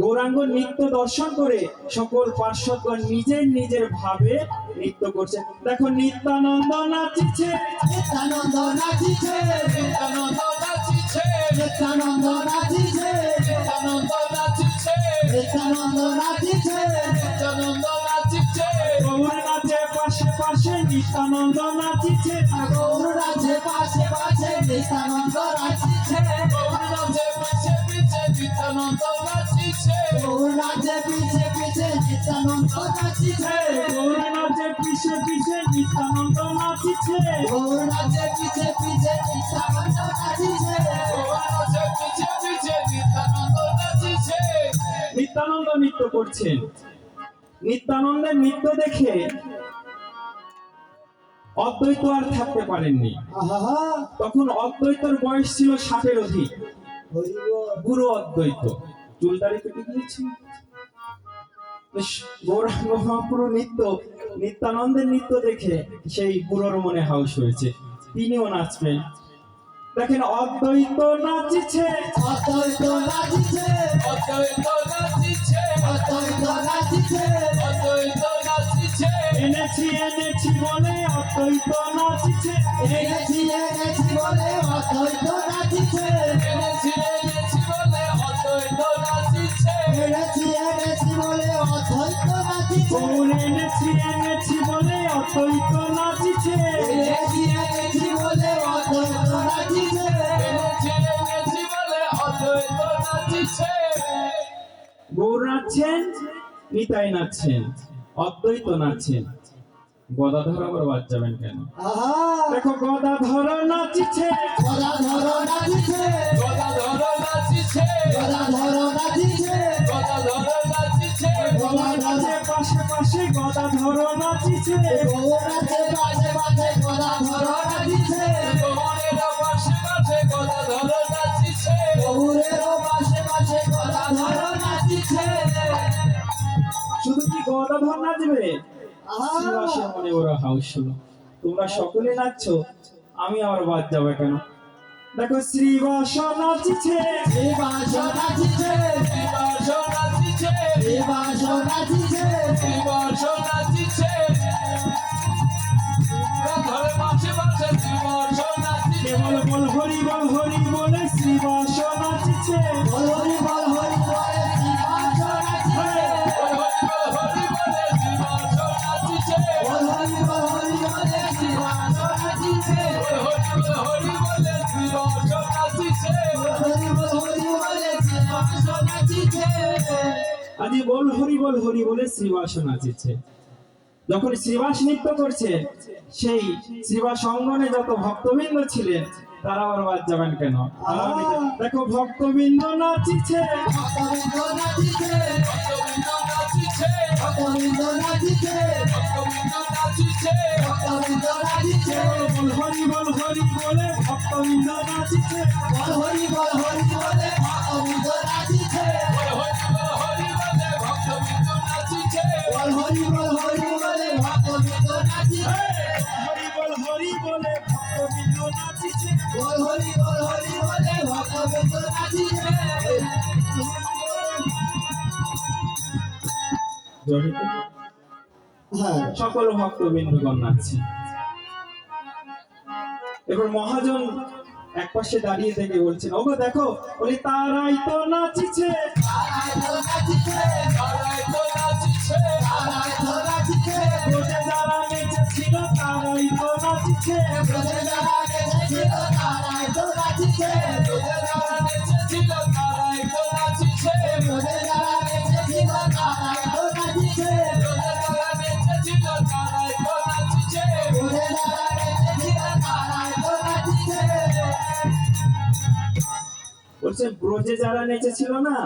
গৌরাঙ্গ নৃত্য দর্শন করে সকল পার্শ্বদগণ নিজের নিজের ভাবে নৃত্য করছে দেখো নিত্যানন্দ নাচিছে নিত্যানন্দ নাচিছে নিত্যানন্দ নাচিছে নিত্যানন্দ নাচিছে নিত্যানন্দ নাচিছে নিত্যানন্দ নাচিছে নিত্যানন্দ নাচিছে। গৌর নাচে পাশে পাশে নিত্যানন্দ নাচিছে। গৌর নাচে পাশে পাশে নিত্যানন্দ নাচিছে গৌর নাচে পিছে পিছে নিত্যানন্দ নাচিছে। নাচে পিছে পিছে নিত্যানন্দ নাচিছে। গৌর নাচে পিছে পিছে নিত্যানন্দ নাচিছে। গৌর নাচে পিছে পিছে নিত্যানন্দ নাচিছে। গৌর নাচে পিছে পিছে নিত্যানন্দ নাচিছে। নিত্যানন্দ নৃত্য করছেন নিত্যানন্দের নৃত্য দেখে অদ্বৈত আর থাকতে পারেননি। আহা তখন অদ্বৈতর বয়স ছিল ষাটের অধিক। বুড়ো অদ্বৈত। চুলদারি কেটে গিয়েছে বেশ গৌরাঙ্গ মহাপুরো নৃত্য নিত্যানন্দের নৃত্য দেখে সেই বুড়োর মনে হাউস হয়েছে। তিনিও নাচবেন। দেখেন অদ্বৈত নাচিছে অদ্বৈত নাচিছে অদ্বৈত নাচিছে অদ্বৈত নাচিছে অদ্বৈত নাচিছে। এনেছি এনেছি বলে অদ্বৈত নাচিছে। এনেছি এনেছি বলে অদ্বৈত নাচিছে। এনেছি এনেছি এনেছি বলে অদ্বৈত নাচিছে। গৌর এনেছি এনেছি বলে অদ্বৈত নাচিছে। এনেছি এনেছি বলে অদ্বৈত নাচিছে। এনেছি এনেছি বলে অদ্বৈত নাচিছে। গৌর নাচছেন নিতাই নাচছেন অদ্বৈত নাচছেন। গদাধর আবার বাদ যাবেন কেন? আহা! দেখো গদাধর নাচিছে। গদাধর নাচিছে। গদাধর নাচিছে গদাধর নাচিছে গদাধর নাচিছে গৌর নাচে পাশে পাশে নাচিছে গৌর নাচে পাশে পাশে গদাধর নাচিছে গৌরের পাশে পাশে গদাধর নাচিছে গৌরের পাশে পাশে গদাধর নাচিছে শুধু কি গদাধর নাচবে? শ্রীবাসের মনে ওরা হাউস হলো তোমরা সকলে নাচছো। আমি আবার বাদ যাবে কেন? দেখো শ্রীবাস নাচিছে শ্রীবাস নাচিছে শ্রীবাস নাচিছে শ্রীবাস নাচিছে শ্রীবাস নাচিছে রাধার পাশে পাশে শ্রীবাস নাচিছে কেবল বল হরি বল হরি বলে শ্রীবাস নাচিছে বল হরি বল হরি বলে শ্রীবাস নাচিছে বল হরি বল হরি বলে শ্রীবাস নাচিছে বল হরি বল হরি বলে শ্রীবাস নাচিছে বল হরি বল হরি আজ বল হরি বল হরি বলে শ্রীবাস নাচিছে। যখন শ্রীবাস নৃত্য করছে সেই শ্রীবাস অঙ্গনে যত ভক্তবৃন্দ ছিলেন তারা আবার বাদ যাবেন কেন? দেখো ভক্তবৃন্দ নাচিছে। ভক্তবৃন্দ নাচিছে। ভক্তবৃন্দ নাচিছে। ভক্তবৃন্দ নাচিছে। ভক্তবৃন্দ নাচিছে। ভক্তবৃন্দ নাচিছে। বল হরি বল হরি বলে ভক্তবৃন্দ নাচিছে। বল হরি বল হরি বলে ভক্তবৃন্দ হ্যাঁ সকল ভক্তবৃন্দগণ নাচছে এবার মহাজন এক পাশে দাঁড়িয়ে থেকে বলছেন, ওগো দেখো, বলি তারাই তো নাচিছে। তারাই তারাই তো নাচিছে। তারাই তারাই তো নাচিছে। নেচেছিল তারাই তো নাচিছে। বলছে, ব্রোজে যারা নেচেছিল না,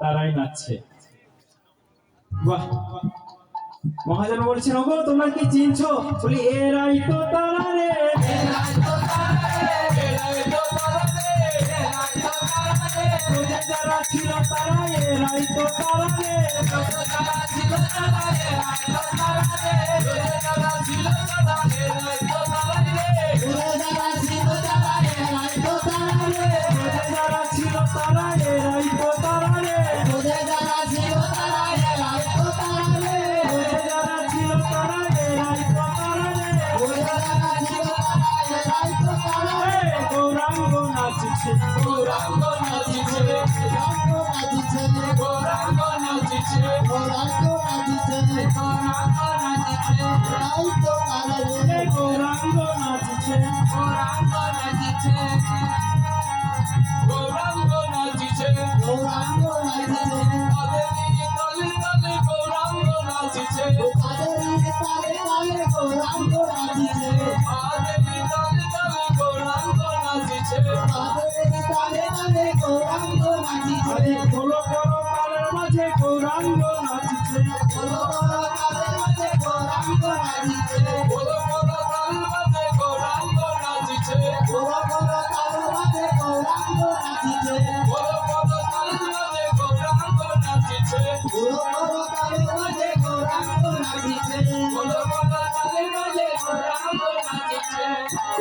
তারাই নাচছে। বাহ। মহাজন বলছেন, ওগো, তোমরা কি চিনছো? বলি, এরাই তো তারা রে। ছিল তারা এরাই তো তারা রে ছিল তারা এরাই তো তারা রে ছিল তারা এরাই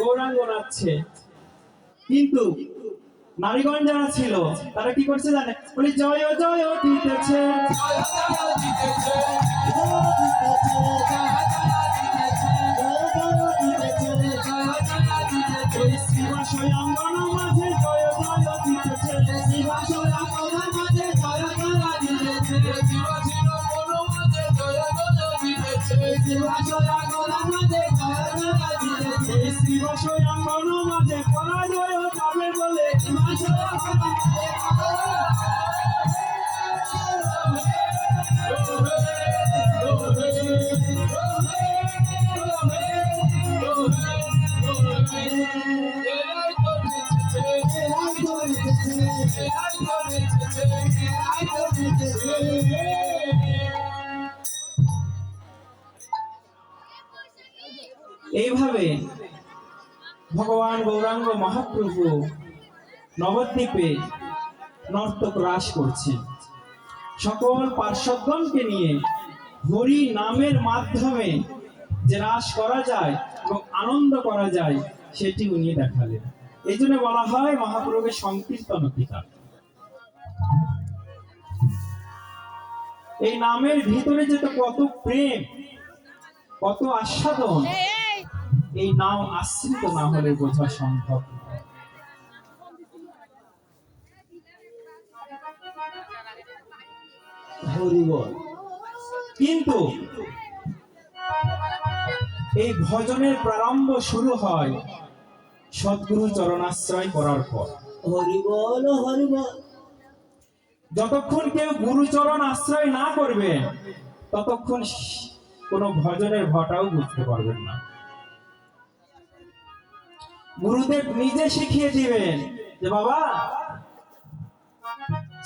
গৌরাঙ্গ নাচছে কিন্তু নারীগণ যারা ছিল, তারা কি করছে জানে? বলি, জয় জয়, জিতেছে। জিতেছে জয় জয় শিবাশয় অঙ্গন মাঝে মহাপ্রভু নবদ্বীপে নর্তক রাস করছেন সকল পার্শ্বদগণকে নিয়ে হরি নামের মাধ্যমে যে রাস করা যায় এবং আনন্দ করা যায়, সেটি উনি দেখালেন। এই জন্য বলা হয় মহাপ্রভুকে সংকীর্তন পিতা। এই নামের ভিতরে যে তো কত প্রেম, কত আস্বাদন, এই নাম আশ্রিত না হলে বোঝা সম্ভব হরিবল কিন্তু এই ভজনের প্রারম্ভ শুরু হয় সদ্গুরু চরণাশ্রয় করার পর। হরিবল হরিবল যতক্ষণ কেউ গুরুচরণ আশ্রয় না করবে ততক্ষণ কোন ভজনের ঘটাও বুঝতে পারবেন না। গুরুদেব নিজে শিখিয়ে দিবেন যে বাবা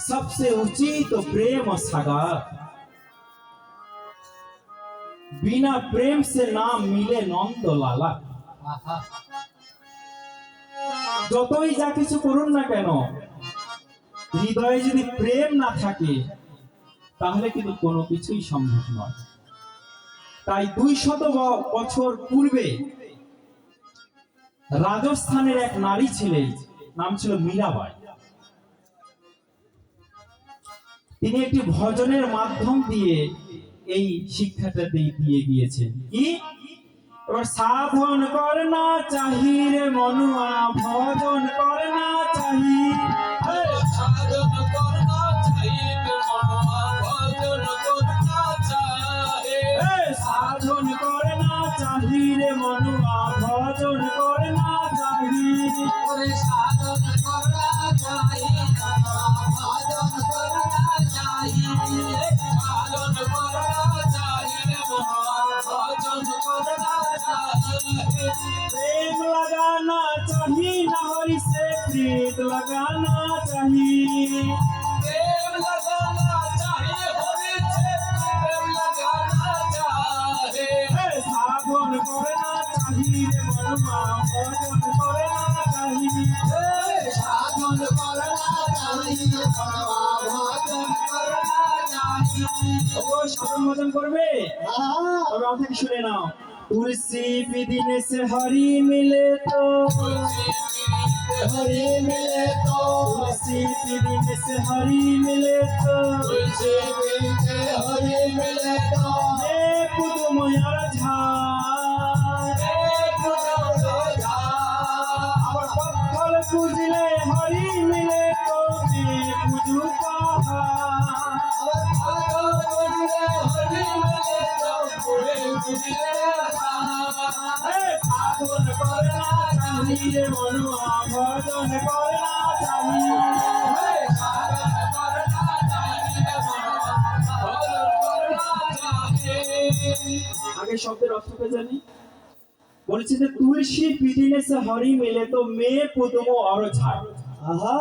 सबसे उचित प्रेम सागर बिना प्रेम से नाम मिले নন্দ লালা যতই যা কিছু করুন না কেন হৃদয়ে যদি প্রেম না থাকে তাহলে কিন্তু কোনো কিছুই সম্ভব নয় তাই দুই শত ব- বছর পূর্বে রাজস্থানের এক নারী ছিলেন নাম ছিল মীরাবাই তিনি একটি ভজনের মাধ্যম দিয়ে এই শিক্ষাটা দিয়ে গিয়েছেন কি? এবার সাধন কর না চাহি রে মনুয়া ভজন কর না চাহি সাধন চাইবে মনোয়া ভজন করনা চাহে এ, সাধন কর না চাহি রে মনুয়া ভজন কর না চাহি प्रेम लगाना चाही ना हरि से प्रीत लगाना चाही प्रेम लगाना चाहे होने से प्रेम लगाना चाहे এ, সাধন করে না চাহি রে মনুয়া ভজন করে না চাহি সাধন করনা চাই ভজন করনা চাই ও সাধন ভজন করবে তবে আমার থেকে শুনে নাও उसी विदिन से हरि मिले तो। हरि मिले तो। उसी विदिन से हरि मिले तो। हरि मिले तो। हे पुदमया झा দিয়ে আগে শব্দের অর্থটা জানি। বলেছে যে তুলসী পিটিনে হরি মেলে তো মেয়ে পুতুম অর ছাড় আহা!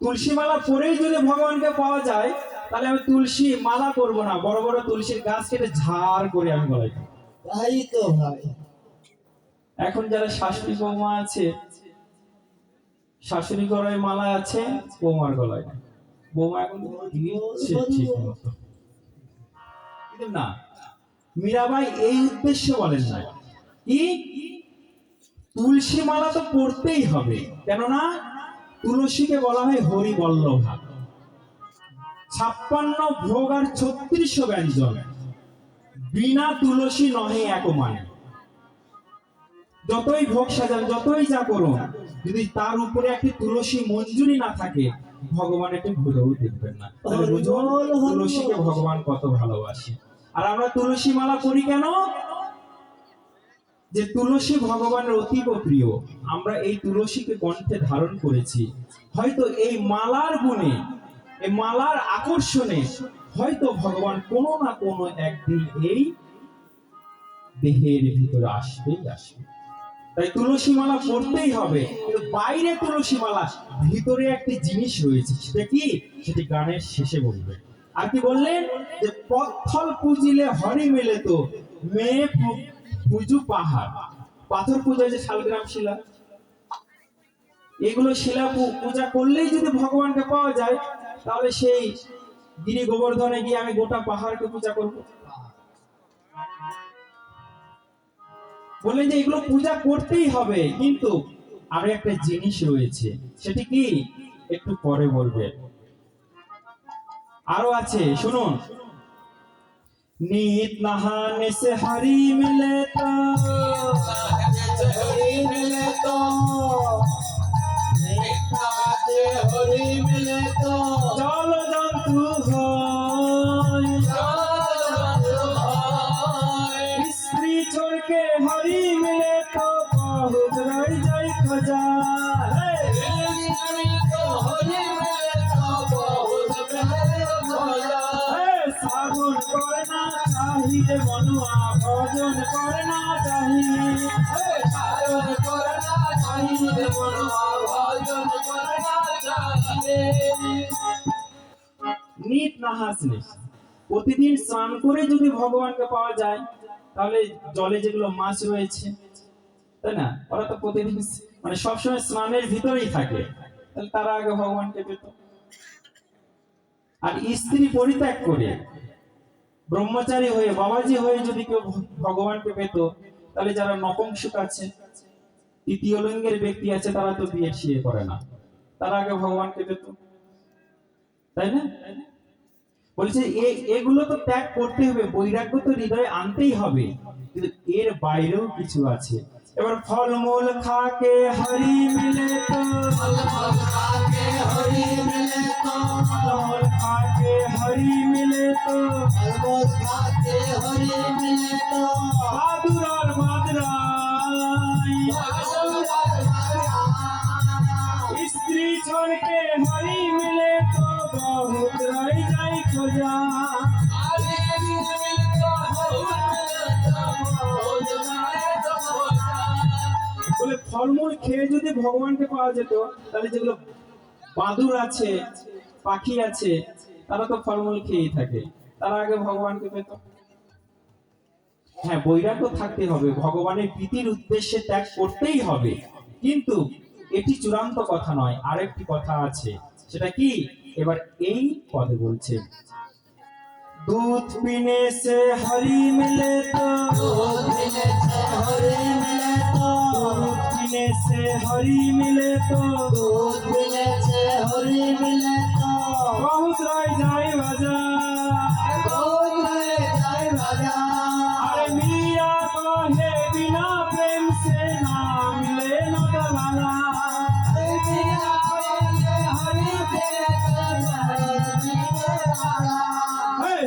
তুলসী মালা পরেই যদি ভগবানকে পাওয়া যায় তাহলে আমি তুলসী মালা করব না বড় বড় তুলসীর গাছ কেটে ঝাড় করে আমি বলাই তাই তো ভাই। এখন যারা শাশুড়ি বৌমা আছে, শাশুড়ি গলায় মালা আছে, বৌমার গলায়। বৌমা এখন না, মীরাবাই এই উদ্দেশ্য বলেন না তুলসী মালা তো পড়তেই হবে, কেননা তুলসীকে বলা হয় হরি বল্লভা ছাপ্পান্ন ভোগ আর ছত্রিশ ব্যঞ্জন। বিনা তুলসী নহে এক মানে যতই ভোগ সাজান যতই যা করুন যদি তার উপরে একটি তুলসী মঞ্জুরি না থাকে ভগবান একটি ভুলেও দেখবেন না। বুঝুন তুলসীকে ভগবান কত ভালোবাসে। আর আমরা তুলসী মালা করি কেন? যে তুলসী ভগবানের অতীব প্রিয় আমরা এই তুলসীকে কণ্ঠে ধারণ করেছি। হয়তো এই মালার গুণে এই মালার আকর্ষণে হয়তো ভগবান কোনো না কোনো একদিন এই দেহের ভিতরে আসবেই আসবে তাই তুলসী মালা পড়তেই হবে বাইরে তুলসী মালা ভিতরে একটি জিনিস রয়েছে, সেটা কি? সেটি গানের শেষে বলবে। আর কি বললেন যে পথল পুজিলে হরি মেলে তো, মেয়ে পুজু পাহাড়। পাথর পূজা যে শালগ্রাম শিলা। এগুলো শিলা পূজা করলেই যদি ভগবানকে পাওয়া যায়, তাহলে সেই গিরি গোবর্ধনে গিয়ে আমি গোটা পাহাড়কে পূজা করব। বললেন যে এগুলো পূজা করতেই হবে কিন্তু আরো একটা জিনিস রয়েছে সেটি কি একটু পরে বলবে আরো আছে শুনুন नीत नहाने से हरी मिले तो হরি মিলে তো নিত্যাতে হরি মিলে তো চলো নিত নাহাস নেশা প্রতিদিন স্নান করে যদি ভগবানকে পাওয়া যায় তাহলে জলে যেগুলো মাছ রয়েছে তাই না? ওরা তো প্রতিদিন মানে সবসময় স্নানের ভিতরেই থাকে। তাহলে তারা আগে ভগবানকে পেত। আর স্ত্রী পরিত্যাগ করে ব্রহ্মচারী হয়ে, বাবাজি হয়ে যদি কেউ ভগবানকে পেত, তাহলে যারা নপুংসক আছে, তৃতীয় লিঙ্গের ব্যক্তি আছে, তারা তো বিয়ে শিয়ে করে না। তারা আগে ভগবানকে পেত। তাই না? বলছে এগুলো তো ত্যাগ করতে হবে, বৈরাগ্য তো হৃদয়ে আনতেই হবে। কিন্তু এর বাইরেও কিছু আছে। এবার ফলমূল খাকে হরি মিলে তো, ফলমূল খাকে হরি মিলে তো হরি মিলে তো। হরি মিলে তো। সাধুরার মাদরাই স্ত্রী ছড়কে হরি মিলে তো বহুত রই যাই খোঁজা। বলে ফলমূল খেয়ে যদি ভগবানকে পাওয়া যেত তাহলে যেগুলো বাঁদুর আছে পাখি আছে তারা তো ফলমূল খেয়েই থাকে তারা আগে ভগবানকে পেত হ্যাঁ বৈরাগ্য থাকতে হবে ভগবানের প্রীতির উদ্দেশ্যে ত্যাগ করতেই হবে কিন্তু এটি চূড়ান্ত কথা নয় আরেকটি কথা আছে সেটা কি এবার এই পদে বলছে দুধ পিনে সে হরি মিলে তো দুধ পিনে সে হরি মিলে তো बहुत रह जाए वजह अरे मीरा कहे बिना प्रेम से ना मिले বহুত রায় যায় বাজা বহুত রায় যায় বাজা আরে মিয়া কহে বিনা প্রেম সে না মিলে না দালালা আরে মিয়া কহে হরি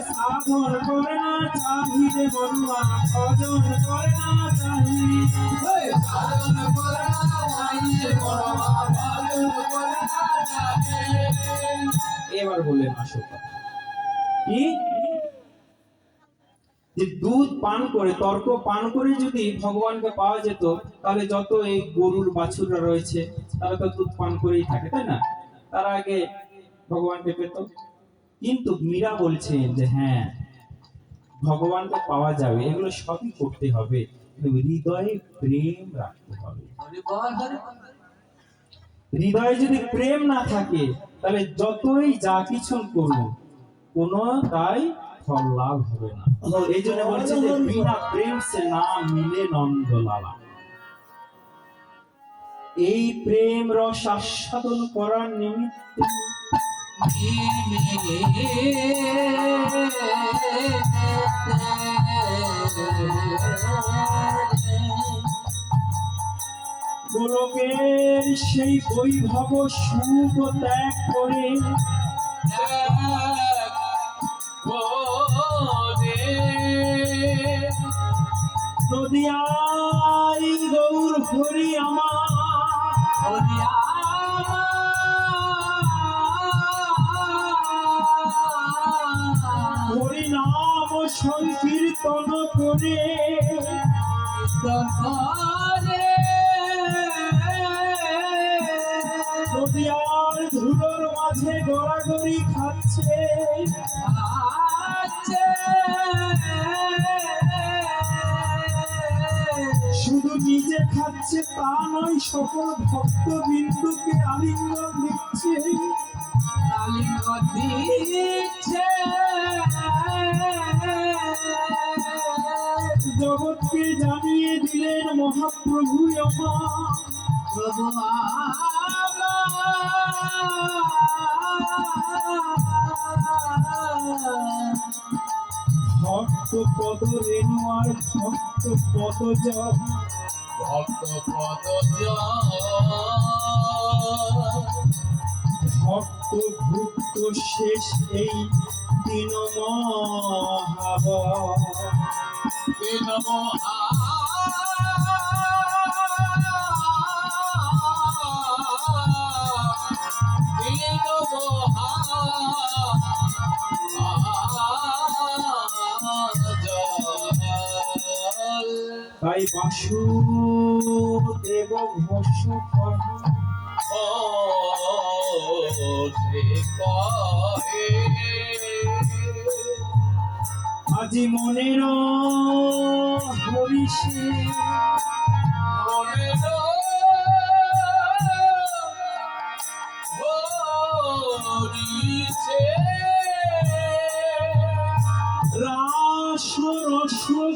সাধন করে না চাহি রে বলুয়া ভজন করে না চাহি সাধন করে না চাহি রে বলুয়া ভজন করে না চাহি এবার বললেন আসল কথা। কি? যে দুধ পান করে, তর্ক পান করে যদি ভগবানকে পাওয়া যেত, তাহলে যত এই গরুর বাছুররা রয়েছে, তারা তো দুধ পান করেই থাকে, তাই না? তারা আগে ভগবানকে পেত। কিন্তু মীরা বলছেন যে হ্যাঁ ভগবানকে পাওয়া যাবে, এগুলো সবই করতে হবে। হৃদয়ে প্রেম রাখতে হবে। হৃদয়ে যদি প্রেম না থাকে তাহলে যতই যা কিছু করুন কোনো তাই ফল লাভ হবে না। এই জন্য বলছে যে বিনা প্রেম সে না মিলে নন্দলালা। এই প্রেম রস আস্বাদন করার নিমিত্তে গোলকের সেই বৈভব সুখ ত্যাগ করে নদিয়াই গৌর হরি আমার হরি নাম সংকীর্তন করে। খাচ্ছে তা নয়, সকল ভক্ত বিন্দুকে আলিঙ্গন দিচ্ছে। জগৎকে জানিয়ে দিলেন মহাপ্রভু প্রভু ভক্ত পদ রেণু আর ভক্ত পদ জপ ভক্ত পদ ভক্ত ভুক্ত শেষ এই দিন মহাব নমো তাই বাসু দেব বসু আজি মনের হরিষে। রাস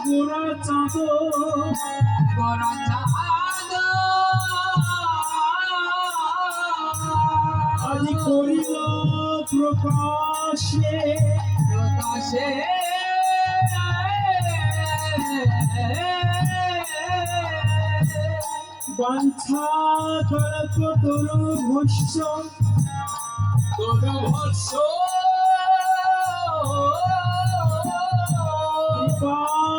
রস গোড়া চাঁদ আজি করিল প্রকাশে বাঞ্ছা কলপ তরু ভস্য কৃপা